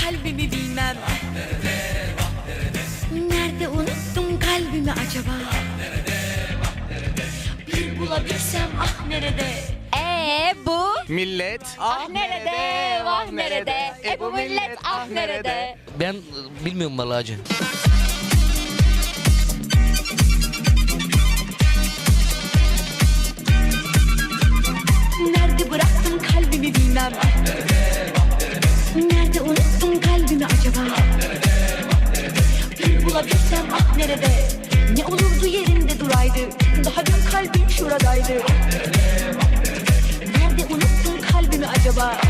kalbimi bilmem Nerede unuttum kalbimi acaba Bir bulabilsem ah nerede Ee bu? Millet. Ah nerede? Vah nerede? E bu millet ah nerede? Ben bilmiyorum vallahi hacı. Bir bulabilsem ah nerede Ne olurdu yerinde duraydı Daha dün kalbim şuradaydı Nerede unuttum kalbimi acaba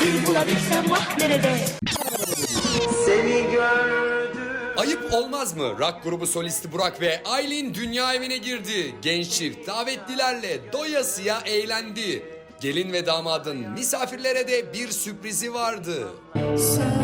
Bir bulabilsem ah nerede Ayıp olmaz mı? Rock grubu solisti Burak ve Aylin dünya evine girdi. Genç çift davetlilerle doyasıya eğlendi. Gelin ve damadın misafirlere de bir sürprizi vardı. Sen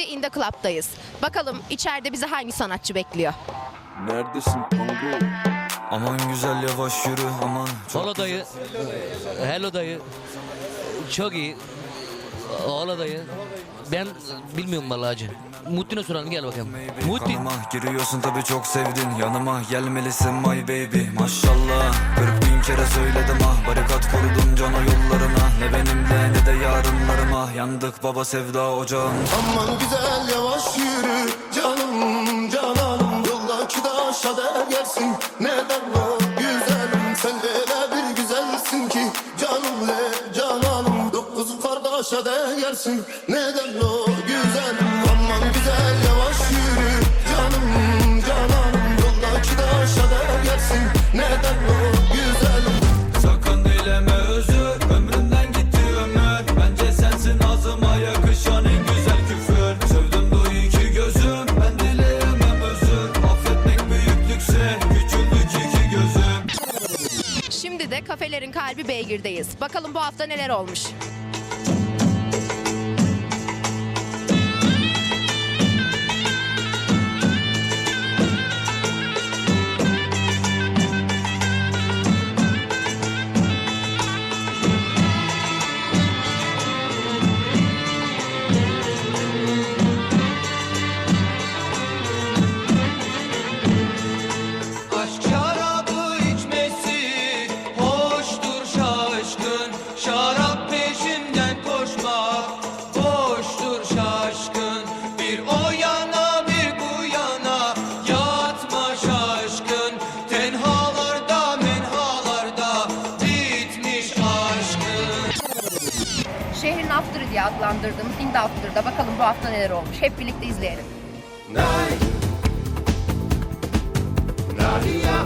Şimdi In The Club'dayız. Bakalım içeride bizi hangi sanatçı bekliyor? Neredesin Kongo? Aman güzel yavaş yürü aman çok Hello dayı. Hello dayı. Çok iyi. Ola dayı. Ben bilmiyorum vallahi hacı. Muhittin'e soralım gel bakalım. Muhittin. Kanıma giriyorsun tabi çok sevdin Yanıma gelmelisin my baby Maşallah 40 bin kere söyledim ah Barikat kurdum cana yollarına Ne benimle ne de yarınlarıma Yandık baba sevda ocağın Aman güzel yavaş yürü canım cananım Yoldaki taşa değersin neden o güzelim Sen öyle bir güzelsin ki canım le cananım Dokuz kardeşe değersin neden o güzelim Aman güzel yavaş yürü. Canım cananım Yoldaki taşa değersin neden o güzelim Sakın dileme özür. Ömrümden gitti ömür. Bence sensin ağzıma yakışan en güzel küfür. Sövdüm bu iki gözüm. Ben dileyemem özür. Affetmek büyüklükse Küçüldük iki gözüm. Şimdi de kafelerin kalbi Beygir'deyiz. Bakalım bu hafta neler olmuş? diye adlandırdığımız In Doubt'dır da bakalım bu hafta neler olmuş. Hep birlikte izleyelim. Nein. Nadia.